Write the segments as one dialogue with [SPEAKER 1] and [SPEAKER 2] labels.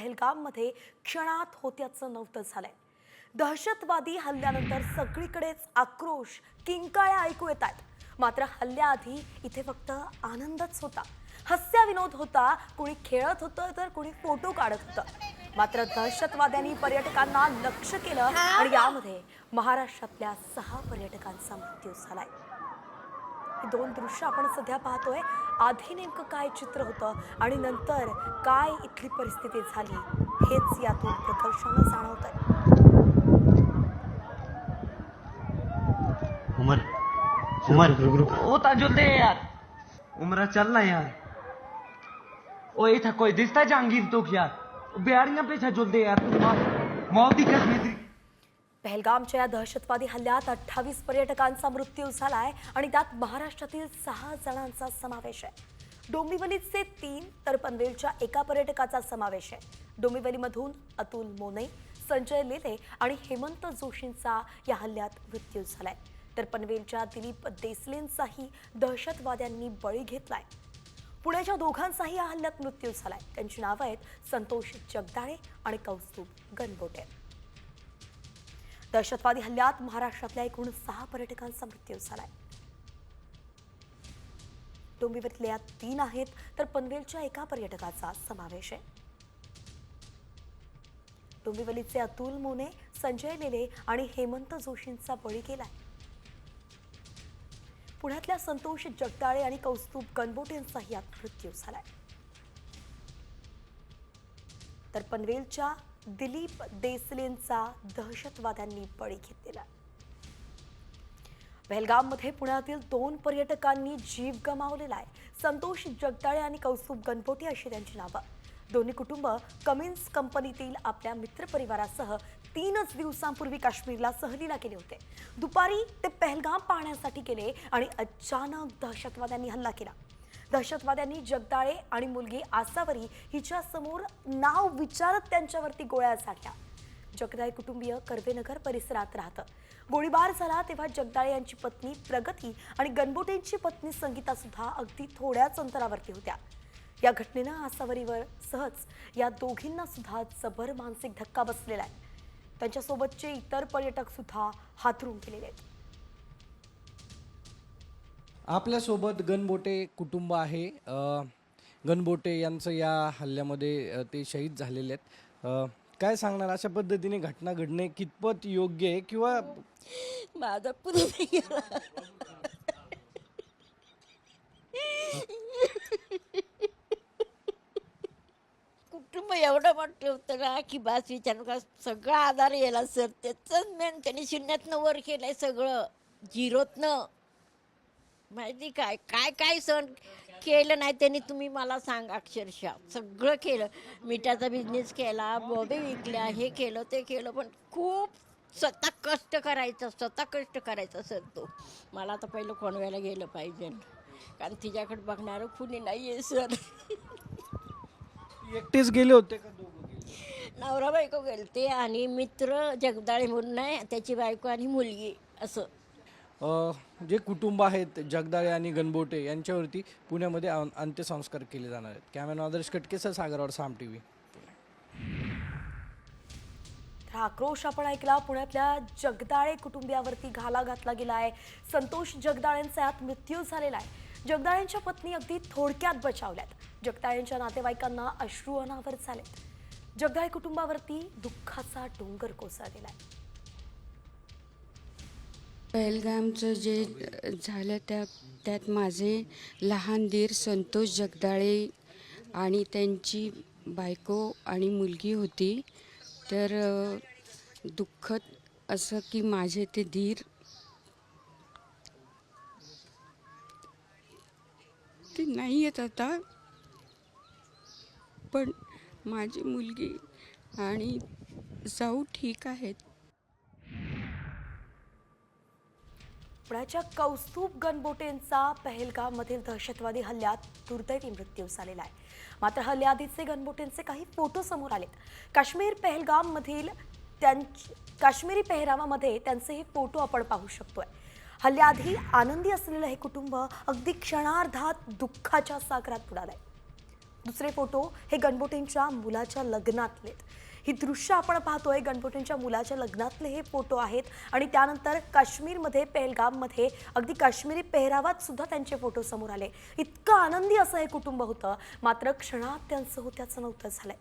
[SPEAKER 1] पहलगाममध्ये क्षणात होत्याचं नव्हतं झालंय. दहशतवादी हल्ल्यानंतर सगळीकडेच आक्रोश किंकाळ्या ऐकू येत आहेत. मात्र हल्ल्याआधी इथे फक्त आनंदच होता. हास्य विनोद होता कुणी खेळत होतं तर कुणी फोटो काढत होतं. मात्र दहशतवाद्यांनी पर्यटकांना लक्ष केलं आणि यामध्ये महाराष्ट्रातल्या सहा पर्यटकांचा मृत्यू झालाय. ही दोन दृश्य आपण सध्या पाहतोय. आधी नेमकं काय चित्र होतं आणि नंतर काय इथली परिस्थिती झाली हेच यातून प्रकर्षानं जाणवत आहे
[SPEAKER 2] उमर उमर.
[SPEAKER 3] ओ ताजुल दे यार.
[SPEAKER 2] उमरा चल ना यार.
[SPEAKER 3] ओ इथं कोई दिसता जहांगीर तो यार बिहारियां पे ताजुल दे यार. तू मौत दी कसमी
[SPEAKER 1] पहलगामच्या या दहशतवादी हल्ल्यात अठ्ठावीस पर्यटकांचा मृत्यू झालाय आणि त्यात महाराष्ट्रातील सहा जणांचा समावेश आहे. डोंबिवलीचे तीन तर पनवेलच्या एका पर्यटकाचा समावेश आहे. डोंबिवलीमधून अतुल मोने संजय लेले आणि हेमंत जोशींचा या हल्ल्यात मृत्यू झालाय. तर पनवेलच्या दिलीप देसलेंचाही दहशतवाद्यांनी बळी घेतलाय. पुण्याच्या दोघांचाही या हल्ल्यात मृत्यू झालाय. त्यांची नावं आहेत संतोष जगदाळे आणि कौस्तुभ गणबोटे दहशतवादी हल्ल्यात महाराष्ट्रातल्या एकूण सहा पर्यटकांचा मृत्यू झालाय. डोंबिवलीतल्या तीन आहेत तर पनवेलच्या एका पर्यटकाचा समावेश आहे. डोंबिवलीचे अतुल मोने संजय लेले आणि हेमंत जोशींचा बळी गेलाय. पुण्यातल्या संतोष जगदाळे आणि कौस्तुभ गणबोटेंचाही यात मृत्यू झालाय. तर पनवेलच्या दिलीप देसलेंचा दहशतवाद्यांनी बळी घेतलेला. पहलगाममध्ये पुण्यातील दोन पर्यटकांनी जीव गमावलेला आहे. संतोष जगदाळे आणि कौस्तुभ गणपोटे अशी त्यांची नावं. दोन्ही कुटुंब कमिन्स कंपनीतील आपल्या मित्रपरिवारासह तीनच दिवसांपूर्वी काश्मीरला सहलीला गेले होते. दुपारी ते पहलगाम पाहण्यासाठी गेले आणि अचानक दहशतवाद्यांनी हल्ला केला. दहशतवाद्यांनी जगदाळे आणि मुलगी आसावरी हिच्या समोर नाव विचारत त्यांच्यावरती गोळ्या झाडल्या. जगदाळे कुटुंबीय कर्वेनगर परिसरात राहतं. गोळीबार झाला तेव्हा जगदाळे यांची पत्नी प्रगती आणि गणबोटेंची पत्नी संगीता सुद्धा अगदी थोड्याच अंतरावरती होत्या. या घटनेनं आसावरीवर सहज या दोघींना सुद्धा जबर मानसिक धक्का बसलेला आहे. त्यांच्यासोबतचे इतर पर्यटक सुद्धा हातरून गेलेले आहेत.
[SPEAKER 4] आपल्यासोबत गणबोटे कुटुंब आहे. अ, गणबोटे यांचं या हल्ल्यामध्ये अ, ते शहीद झालेले आहेत. अ, काय सांगणार? अशा पद्धतीने घटना घडणे कितपत योग्य आहे किंवा
[SPEAKER 5] माझा पूर्ण गेला. कुटुंब एवढं मोठं होतं ना की बास विचारू का सगळा आधार यायला सर. त्याचंच मेन त्यांनी शून्यातनं वर केलंय सगळं. झिरोतनं माहिती काय? काय काय सण केलं नाही त्यांनी तुम्ही मला सांगा अक्षरशः. सगळं केलं. मिठाचा बिझनेस केला बॉबे विकल्या हे केलं ते केलं पण खूप स्वतः कष्ट करायचं स्वतः कष्ट करायचा सर तो. मला आता पहिलं कोणव्याला गेलं पाहिजे. कारण तिच्याकडे बघणारं कुणी नाही आहे सर
[SPEAKER 4] एकटेच गेले होते का दोघं गेले?
[SPEAKER 5] नवरा बायको गेलते आणि मित्र जगदाळे म्हणून आहे त्याची बायको आणि मुलगी असं.
[SPEAKER 4] जे कुटुंब आहेत जगदाळे आणि गणबोटे यांच्यावरती पुण्यामध्ये अं- अंत्यसंस्कार केले जाणार आहेत. Camera Adarsh Katkesar Sagarwad Saam T V
[SPEAKER 1] हा आक्रोश आपण ऐकला. पुण्यातल्या जगदाळे कुटुंबियावरती घाला घातला गेला आहे. संतोष जगदाळेंचा यात मृत्यू झालेला आहे. जगदाळेंच्या पत्नी अगदी थोडक्यात बचावल्यात. जगदाळेंच्या नातेवाईकांना अश्रू अनावर झालेत. जगदाळे कुटुंबावरती दुःखाचा डोंगर कोसळलेला आहे.
[SPEAKER 6] पहलगामचं जे झालं त्या त्यात माझे लहान दीर संतोष जगदाळे आणि त्यांची बायको आणि मुलगी होती. तर दुःखद असं की माझे ते धीर ते नाही आहेत आता. पण माझी मुलगी आणि जाऊ ठीक आहेत.
[SPEAKER 1] पुण्याच्या कौस्तुभ गणबोटेंचा पहलगाममधील दहशतवादी हल्ल्यात दुर्दैवी मृत्यू झालेला आहे. मात्र हल्ल्याआधीचे गणबोटेंचे काही फोटो समोर आलेत. काश्मीर पहलगाममधील त्यांच काश्मीरी पेहरावामध्ये त्यांचे हे फोटो आपण पाहू शकतोय. हल्ल्याआधी आनंदी असलेलं हे कुटुंब अगदी क्षणार्धात दुःखाच्या सागरात आहे दुसरे फोटो हे गणबोटेंच्या मुलाच्या लग्नातले ही दृश्य आपण पाहतोय गणपतींच्या मुलाच्या लग्नातले हे फोटो आहेत आणि त्यानंतर काश्मीरमध्ये पेहलगाममध्ये अगदी काश्मीरी पेहरावात सुद्धा त्यांचे फोटो समोर आले. इतकं आनंदी असं हे कुटुंब होतं. मात्र क्षणात त्यांचं होत्याचं नव्हतं झालंय.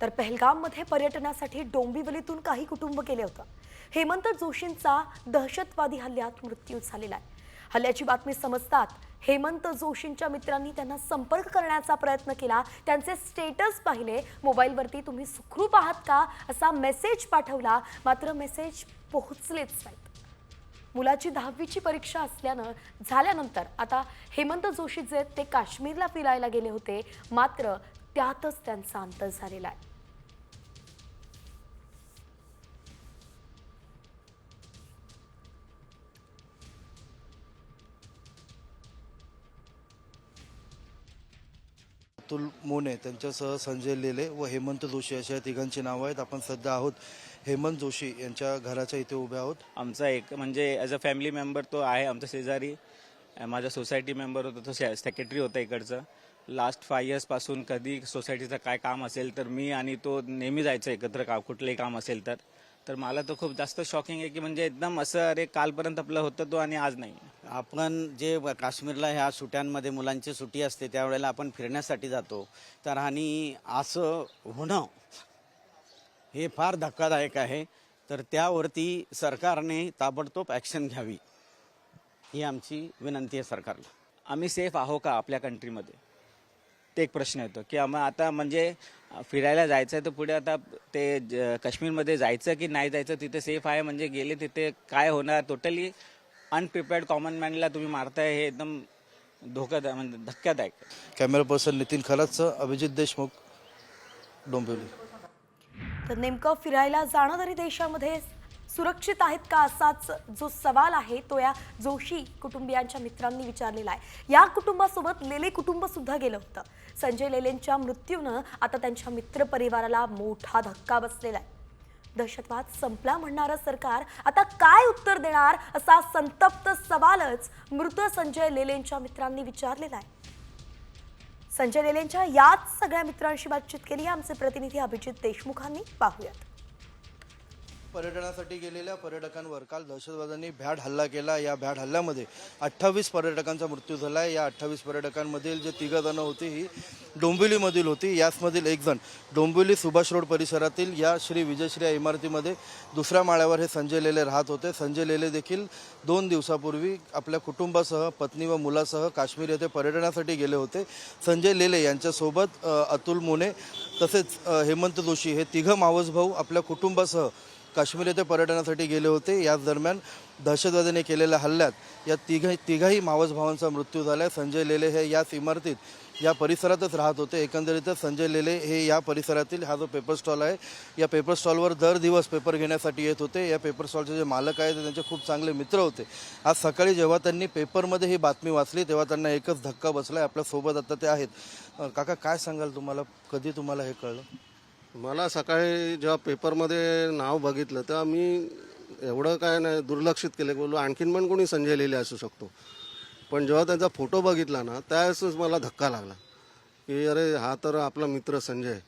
[SPEAKER 1] तर पहलगाममध्ये पर्यटनासाठी डोंबिवलीतून काही कुटुंब गेले होतं. हेमंत जोशींचा दहशतवादी हल्ल्यात मृत्यू झालेला आहे. हल्ल्याची बातमी समजतात हेमंत जोशींच्या मित्रांनी त्यांना संपर्क करण्याचा प्रयत्न केला. त्यांचे स्टेटस पाहिले. मोबाईलवरती तुम्ही सुखरूप आहात का? असा मेसेज पाठवला. मात्र मेसेज पोहोचलेच नाहीत. मुलाची दहावीची परीक्षा असल्यानं झाल्यानंतर आता हेमंत जोशी जे ते काश्मीरला फिरायला गेले होते. मात्र त्यातच त्यांचा अंत झालेला आहे.
[SPEAKER 7] अतुल मोने त्यांच्यासह संजय लेले व हेमंत जोशी अशा या तिघांची नावं आहेत. आपण सध्या आहोत हेमंत जोशी यांच्या घराच्या इथे उभे आहोत.
[SPEAKER 8] आमचा एक म्हणजे ॲज अ फॅमिली मेंबर तो आहे आमचा शेजारी. माझा सोसायटी मेंबर होता तो सेक्रेटरी होता इकडचं. लास्ट फाय इयर्सपासून कधी सोसायटीचं काय काम असेल तर मी आणि तो नेहमी जायचं एकत्र का कुठलंही काम असेल तर. तर मला तो खूप जास्त शॉकिंग आहे की म्हणजे एकदम असं अरे कालपर्यंत आपलं होतं तो आणि आज नाही.
[SPEAKER 9] आपण जे काश्मीरला ह्या सुट्यांमध्ये मुलांची सुट्टी असते त्यावेळेला आपण फिरण्यासाठी जातो. तर आणि असं होणं हे फार धक्कादायक आहे. तर त्यावरती सरकारने ताबडतोब ॲक्शन घ्यावी ही आमची विनंती आहे सरकारला.
[SPEAKER 8] आम्ही सेफ आहो का आपल्या कंट्रीमध्ये ते एक प्रश्न येतो. की आम्हा आता म्हणजे फिरायला जायचं आहे तर पुढे आता ते ज- काश्मीरमध्ये जायचं की नाही जायचं तिथे सेफ आहे म्हणजे गेले तिथे काय होणार? टोटली अनप्रिपेअर्ड कॉमन मॅनला तुम्ही मारताय हे एकदम धोकादायक म्हणजे धक्कादायक.
[SPEAKER 7] कॅमेरा पर्सन नितीन खरातचं अभिजित देशमुख डोंबिवली.
[SPEAKER 1] तर नेमकं फिरायला जाणं तरी देशामध्ये सुरक्षित आहेत का असाच जो सवाल आहे तो या जोशी कुटुंबियांच्या मित्रांनी विचारलेला आहे. या कुटुंबासोबत लेले कुटुंब सुद्धा गेलं होतं. संजय लेलेंच्या मृत्यूनं आता त्यांच्या मित्र परिवाराला मोठा धक्का बसलेला आहे. दहशतवाद संपला म्हणणारं सरकार आता काय उत्तर देणार असा संतप्त सवालच मृत संजय लेलेंच्या मित्रांनी विचारलेला आहे. संजय लेलेंच्या याच सगळ्या मित्रांशी बातचीत केली. आमचे प्रतिनिधी अभिजित देशमुखांनी पाहूयात.
[SPEAKER 7] पर्यटनासाठी गेलेल्या पर्यटकांवर काल दहशतवाद्यांनी भ्याड हल्ला केला. या भ्याड हल्ल्यामध्ये अठ्ठावीस पर्यटकांचा मृत्यू झाला आहे या अठ्ठावीस पर्यटकांमधील जे तिघ जणं होती ही डोंबिवलीमधील होती. याचमधील एक जण डोंबिवली सुभाष रोड परिसरातील या श्री विजयश्री या इमारतीमध्ये दुसऱ्या माळ्यावर हे संजय लेले राहत होते. संजय लेले देखील दोन दिवसापूर्वी आपल्या कुटुंबासह पत्नी व मुलासह काश्मीर येथे पर्यटनासाठी गेले होते. संजय लेले यांच्यासोबत अतुल मोने तसेच हेमंत जोशी हे तिघं मावस भाऊ आपल्या कुटुंबासह काश्मीर येथे पर्यटनासाठी गेले होते. याच दरम्यान दहशतवाद्याने केलेल्या हल्ल्यात या तिघा तिघाही मावस भावांचा मृत्यू झाला आहे संजय लेले हे याच इमारतीत या परिसरातच राहत होते. एकंदरीतच संजय लेले हे या परिसरातील हा जो पेपर स्टॉल आहे या पेपर स्टॉलवर दर दिवस पेपर घेण्यासाठी येत होते. या पेपर स्टॉलचे जे मालक आहेत ते त्यांचे खूप चांगले मित्र होते. आज सकाळी जेव्हा त्यांनी पेपरमध्ये ही बातमी वाचली तेव्हा त्यांना एकच धक्का बसला आहे आपल्यासोबत आता ते आहेत. काका काय सांगाल तुम्हाला? कधी तुम्हाला हे कळलं?
[SPEAKER 10] मला सकाळी जेव्हा पेपरमध्ये नाव बघितलं तेव्हा मी एवढं काय नाही दुर्लक्षित केलं की बोललो आणखीन पण कोणी संजय लेले असू शकतो. पण जेव्हा त्यांचा फोटो बघितला ना त्यावेळेसच मला धक्का लागला. की अरे हा तर आपला मित्र संजय.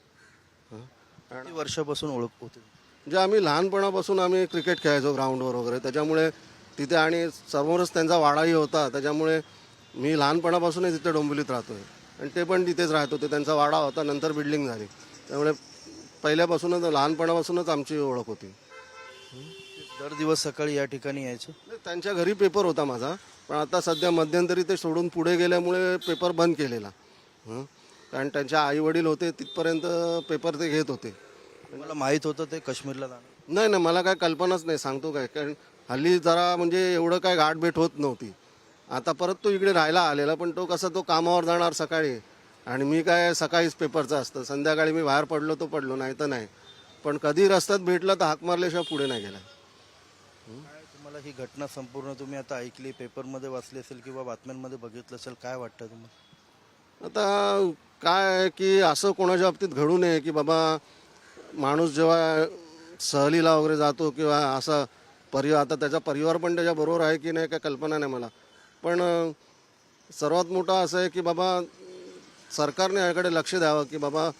[SPEAKER 7] किती वर्षापासून ओळख होते?
[SPEAKER 10] म्हणजे आम्ही लहानपणापासून आम्ही क्रिकेट खेळायचो ग्राउंडवर वगैरे त्याच्यामुळे तिथे आणि समोरच त्यांचा वाडाही होता त्याच्यामुळे मी लहानपणापासूनच तिथे डोंबिवलीत राहतो आहे आणि ते पण तिथेच राहत होते त्यांचा वाडा होता नंतर बिल्डिंग झाली. त्यामुळे पहिल्यापासूनच लहानपणापासूनच आमची ओळख होती.
[SPEAKER 7] दर दिवस सकाळी या ठिकाणी यायचे?
[SPEAKER 10] त्यांच्या घरी पेपर होता माझा पण आता सध्या मध्यंतरी ते सोडून पुढे गेल्यामुळे पेपर बंद केलेला. हं. कारण त्यांच्या आई वडील होते तिथपर्यंत पेपर ते घेत होते.
[SPEAKER 7] मला माहीत होतं ते काश्मीरला जाणार
[SPEAKER 10] नाही नाही मला काय कल्पनाच नाही सांगतो काय. कारण हल्ली जरा म्हणजे एवढं काय गाठभेट होत नव्हती. आता परत तो इकडे राहायला आलेला पण तो कसा तो कामावर जाणार सकाळी. आणि मी काय सकाळीच पेपरचं असतं. संध्याकाळी मी बाहेर पडलो तो पडलो नाही तर नाही. पण कधी रस्त्यात भेटला तर हाक मारल्याशिवाय पुढे नाही गेला.
[SPEAKER 7] तुम्हाला ही घटना संपूर्ण तुम्ही आता ऐकली पेपरमध्ये वाचली असेल किंवा बातम्यांमध्ये बघितलं असेल काय वाटतं तुम्हाला?
[SPEAKER 10] आता काय आहे की असं कोणाच्या बाबतीत घडू नये की बाबा माणूस जेव्हा सहलीला वगैरे जातो किंवा असा परिवार आता त्याचा परिवार पण त्याच्याबरोबर आहे की नाही काय कल्पना नाही मला. पण सर्वात मोठा असं आहे की बाबा सरकारने याकडे लक्ष द्यावं की बाबा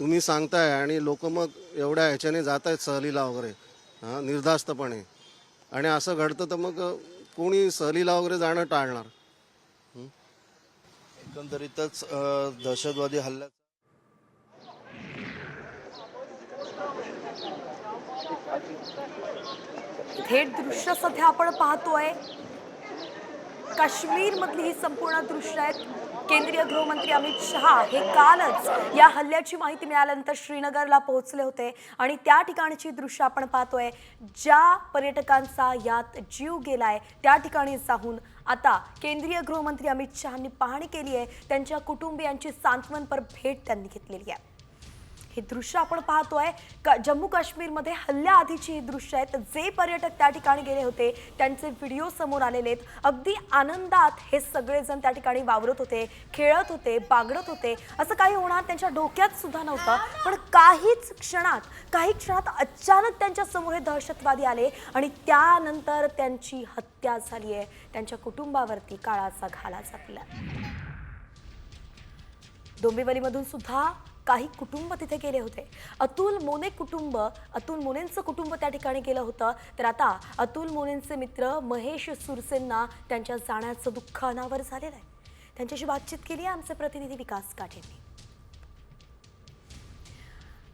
[SPEAKER 10] तुम्ही सांगताय आणि लोक मग एवढ्या ह्याच्याने जात आहेत सहलीला वगैरे हां निर्धास्तपणे. आणि असं घडतं तर मग कोणी सहलीला वगैरे जाणं टाळणार.
[SPEAKER 7] एकंदरीतच दहशतवादी हल्ल्यात
[SPEAKER 1] थेट दृश्य सध्या आपण पाहतोय. काश्मीर मधली ही संपूर्ण दृश्य आहेत. केंद्रीय गृहमंत्री अमित शहा हे कालच या हल्ल्याची माहिती मिळाल्यानंतर श्रीनगरला पोहोचले होते. आणि त्या ठिकाणची दृश्य आपण पाहतोय. ज्या पर्यटकांचा यात जीव गेलाय त्या ठिकाणी जाऊन आता केंद्रीय गृहमंत्री अमित शहानी पाहणी केली आहे. त्यांच्या कुटुंबियांची सांत्वनपर भेट त्यांनी घेतलेली आहे. ही दृश्य आपण पाहतोय. का जम्मू काश्मीरमध्ये हल्ल्याआधीची ही दृश्य आहेत जे पर्यटक त्या ठिकाणी गेले होते त्यांचे व्हिडिओ समोर आलेले आहेत. अगदी आनंदात हे सगळेजण त्या ठिकाणी वावरत होते खेळत होते बागडत होते. असं काही होणार त्यांच्या डोक्यात सुद्धा नव्हतं. पण काहीच क्षणात काही क्षणात अचानक त्यांच्यासमोर हे दहशतवादी आले आणि त्यानंतर त्यांची हत्या झाली आहे. त्यांच्या कुटुंबावरती काळाचा घाला झाला डोंबिवलीमधून सुद्धा काही कुटुंब तिथे गेले होते. अतुल मोने कुटुंब अतुल मोनेंचं कुटुंब त्या ठिकाणी गेलं होतं. तर आता अतुल मोनेंचे मित्र महेश सुरसेंना त्यांच्या जाण्याचं दुःख अनावर झालेलं आहे. त्यांच्याशी बातचीत केली आहे आमचे प्रतिनिधी विकास काठेंनी.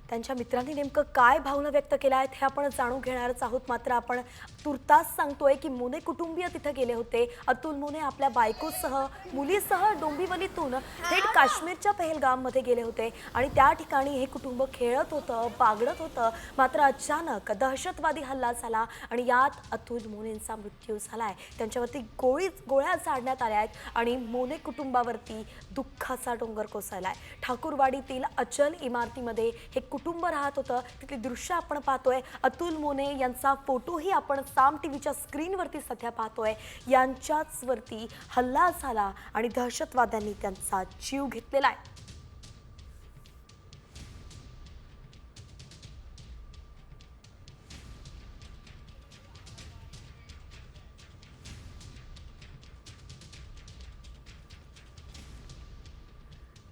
[SPEAKER 1] त्यांच्या मित्रांनी नेमकं काय भावना व्यक्त केल्या आहेत हे आपण जाणून घेणारच आहोत. मात्र आपण तुर्तास सांगतोय की मोने कुटुंबीय तिथे गेले होते. अतुल मोने आपल्या बायकोसह मुलीसह डोंबिवलीतून थेट काश्मीरच्या पहलगाममध्ये गेले होते. आणि त्या ठिकाणी हे कुटुंब खेळत होतं बागडत होतं. मात्र अचानक दहशतवादी हल्ला झाला आणि यात अतुल मोनेंचा मृत्यू झालाय. त्यांच्यावरती गोळी गोळ्या झाडण्यात आल्या आहेत आणि मोने कुटुंबावरती दुःखाचा डोंगर कोसळलाय. ठाकूरवाडीतील अचल इमारतीमध्ये हे कुटुंब राहत होतं. तिथली दृश्य आपण पाहतोय. अतुल मोने यांचा फोटोही आपण साम टी व्हीच्या स्क्रीनवरती सध्या पाहतोय. यांच्याच वरती हल्ला झाला आणि दहशतवाद्यांनी त्यांचा जीव घेतलेला आहे.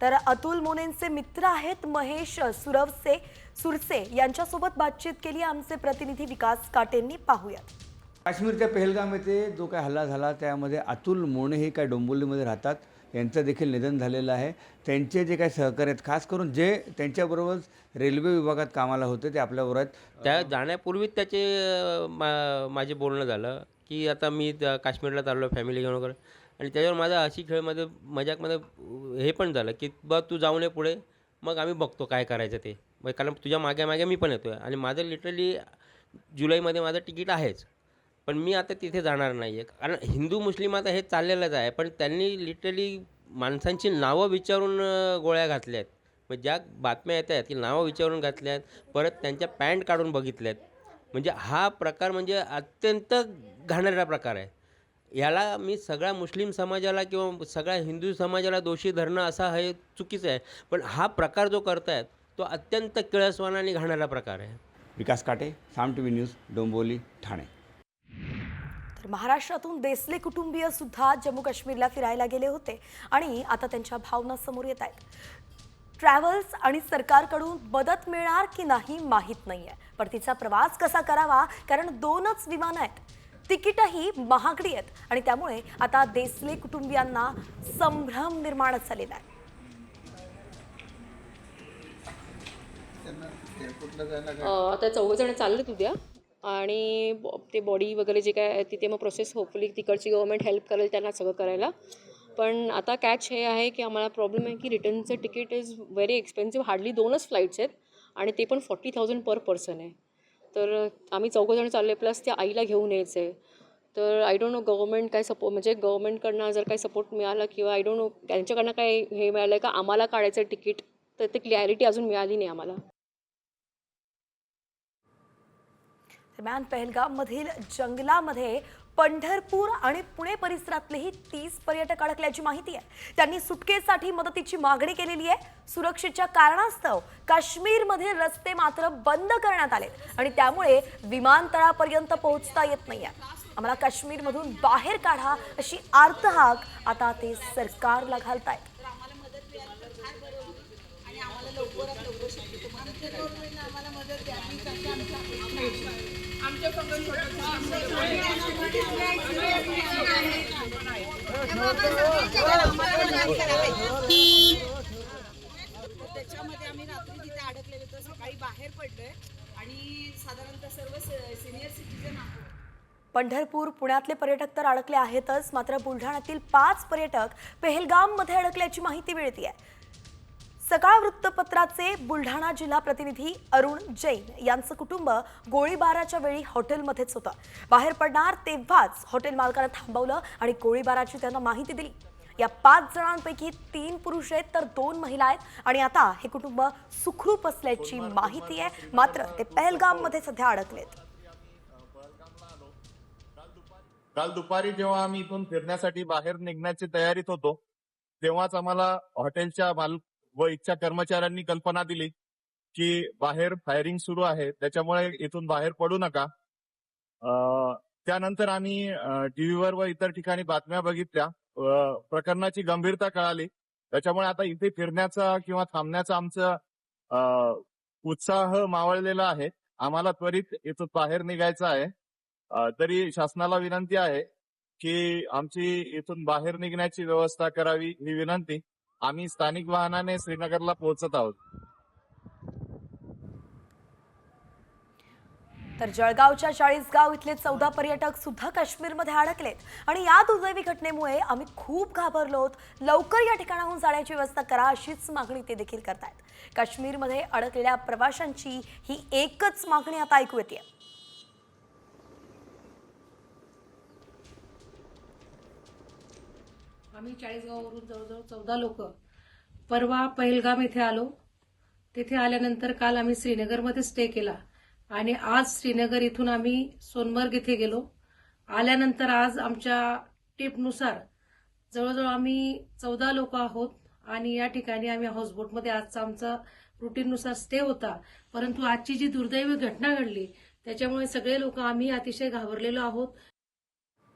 [SPEAKER 1] तर अतुल मोनेंचे मित्र आहेत महेश सुरवसे. सुरसे यांच्यासोबत बातचीत केली. आमचे प्रतिनिधी विकास काटेंनी पाहूयात.
[SPEAKER 11] काश्मीरच्या पहलगाम येथे जो काय हल्ला झाला त्यामध्ये अतुल मोने हे काय डोंबिवलीमध्ये राहतात यांचं देखील निधन झालेलं आहे. त्यांचे जे काही सहकारी आहेत खास करून जे त्यांच्याबरोबर रेल्वे विभागात कामाला होते ते आपल्याबरोबर आहेत.
[SPEAKER 12] त्या जाण्यापूर्वीच त्याचे मा माझे बोलणं झालं की आता मी त्या काश्मीरला चाललो फॅमिली घेऊन वगैरे. आणि त्याच्यावर माझा अशी खेळमध्ये मजाकमध्ये हे पण झालं की बा तू जाऊन ये पुढे. मग आम्ही बघतो काय करायचं ते. मग कारण तुझ्या मागे मागे मी पण येतो आहे आणि माझं लिटरली जुलैमध्ये माझं तिकीट आहेच. पण मी आता तिथे जाणार नाही आहे कारण हिंदू मुस्लिम आता हे चाललेलंच आहे. पण त्यांनी लिटरली माणसांची नावं विचारून गोळ्या घातल्या आहेत मग ज्या बातम्या येत आहेत की नावं विचारून घातल्या आहेत परत त्यांच्या पॅन्ट काढून बघितल्या आहेत म्हणजे हा प्रकार म्हणजे अत्यंत घाणेरडा प्रकार आहे. याला मी सगळ्या मुस्लिम समाजाला किंवा सगळ्या हिंदू समाजाला दोषी धरणं असा हे चुकीचं आहे. पण हा प्रकार जो करतायत तो अत्यंत किळसवाना आणि घाणेरडा प्रकार आहे.
[SPEAKER 11] Vikas Kate Saam T V news Dombivli Thane.
[SPEAKER 1] तर महाराष्ट्रातून देसले कुटुंबीय सुद्धा जम्मू काश्मीरला फिरायला गेले होते आणि आता त्यांच्या भावना समोर येत आहेत. ट्रॅव्हल्स आणि सरकारकडून मदत मिळणार की नाही माहीत नाहीये. परतीचा प्रवास कसा करावा? कारण दोनच विमानं आहेत. तिकीटही महागडी आहेत आणि त्यामुळे आता देसले कुटुंबियांना संभ्रम निर्माण झालेला आहे.
[SPEAKER 13] आता चौघंजण चाललेत उद्या आणि ब- ते बॉडी वगैरे जे काय आहे तिथे मग प्रोसेस होपफुली तिकडची गव्हर्मेंट हेल्प करेल त्यांना सगळं करायला. पण आता कॅच हे आहे की आम्हाला प्रॉब्लेम आहे की रिटर्नचं ticket is very expensive hardly दोनच फ्लाईट्स आहेत आणि ते पण फॉर्टी थाउजंड पर पर्सन आहे. तर आम्ही चौघंजण चालले प्लस त्या आईला घेऊन यायचं आहे तर आय डोंट नो गव्हर्मेंट काय सपो म्हणजे गव्हर्मेंटकडनं जर काही सपोर्ट मिळाला किंवा आय डोंट नो त्यांच्याकडनं काय हे मिळालं आहे का आम्हाला काढायचं तिकीट तर ते क्लॅरिटी अजून मिळाली नाही आम्हाला.
[SPEAKER 1] दरम्यान पहलगाममधील जंगलामध्ये पंढरपूर आणि पुणे परिसरातलेही तीस पर्यटक अडकल्याची माहिती आहे. त्यांनी सुटकेसाठी मदतीची मागणी केलेली आहे. सुरक्षेच्या कारणास्तव काश्मीरमध्ये रस्ते मात्र बंद करण्यात आले आणि त्यामुळे विमानतळापर्यंत पोहोचता येत नाहीये. आम्हाला काश्मीरमधून बाहेर काढा अशी आर्तहाक आता ते सरकारला घालतायत.
[SPEAKER 14] त्याच्यामध्ये आम्ही रात्री तिथे अडकलेलो तर सकाळी बाहेर पडलोय आणि साधारणतः सर्व सिनियर सिटीजन आहोत.
[SPEAKER 1] पंढरपूर पुण्यातले पर्यटक तर अडकले आहेतच मात्र बुलढाण्यातील पाच पर्यटक पेहलगाममध्ये अडकल्याची माहिती मिळते आहे सकाळ वृत्तपत्राचे बुलढाणा जिल्हा प्रतिनिधी अरुण जैन यांचं कुटुंब गोळीबाराच्या वेळी हॉटेलमध्येच होतं. बाहेर पडणार तेव्हाच हॉटेल मालकानं थांबवलं आणि गोळीबाराची त्यांना माहिती दिली. या पाच जणांपैकी तीन पुरुष आहेत तर दोन महिला आहेत आणि आता हे कुटुंब सुखरूप असल्याची माहिती आहे. मात्र ते पहलगाममध्ये सध्या अडकलेत.
[SPEAKER 15] काल दुपारी जेव्हा आम्ही इथून फिरण्यासाठी बाहेर निघण्याची तयारीत होतो तेव्हाच आम्हाला हॉटेलच्या माल व इच्छा कर्मचाऱ्यांनी कल्पना दिली की बाहेर फायरिंग सुरू आहे. त्याच्यामुळे इथून बाहेर पडू नका. अं, त्यानंतर आम्ही टीव्हीवर व इतर ठिकाणी बातम्या बघितल्या. प्रकरणाची गंभीरता कळाली. त्याच्यामुळे आता इथे फिरण्याचा किंवा थांबण्याचा आमचा अं, उत्साह मावळलेला आहे. आम्हाला त्वरित इथून बाहेर निघायचं आहे. तरी शासनाला विनंती आहे की आमची इथून बाहेर निघण्याची व्यवस्था करावी ही विनंती. आम्ही स्थानिक वाहनाने श्रीनगरला पोहोचत आहोत.
[SPEAKER 1] तर जळगावच्या चाळीसगाव इथले चौदा पर्यटक सुद्धा काश्मीरमध्ये अडकलेत. आणि या दुर्दैवी घटनेमुळे आम्ही खूप घाबरलोत लवकर या ठिकाणाहून जाण्याची व्यवस्था करा अशीच मागणी ते देखील करतायत. काश्मीरमध्ये अडकलेल्या प्रवाशांची ही एकच मागणी आता ऐकू येते.
[SPEAKER 14] आम्ही चाळीसगाववरून जवळजवळ चौदा लोक परवा पहिलगाम येथे आलो. तेथे आल्यानंतर काल आम्ही श्रीनगरमध्ये स्टे केला. आणि आज श्रीनगर इथून आम्ही सोनमर्ग इथे गेलो. आल्यानंतर आज आमच्या टिपनुसार जवळजवळ आम्ही चौदा लोक आहोत. आणि या ठिकाणी आम्ही हाऊसबोटमध्ये आजचा आमचा रुटीननुसार स्टे होता. परंतु आजची जी दुर्दैवी घटना घडली त्याच्यामुळे सगळे लोक आम्ही अतिशय घाबरलेलो आहोत.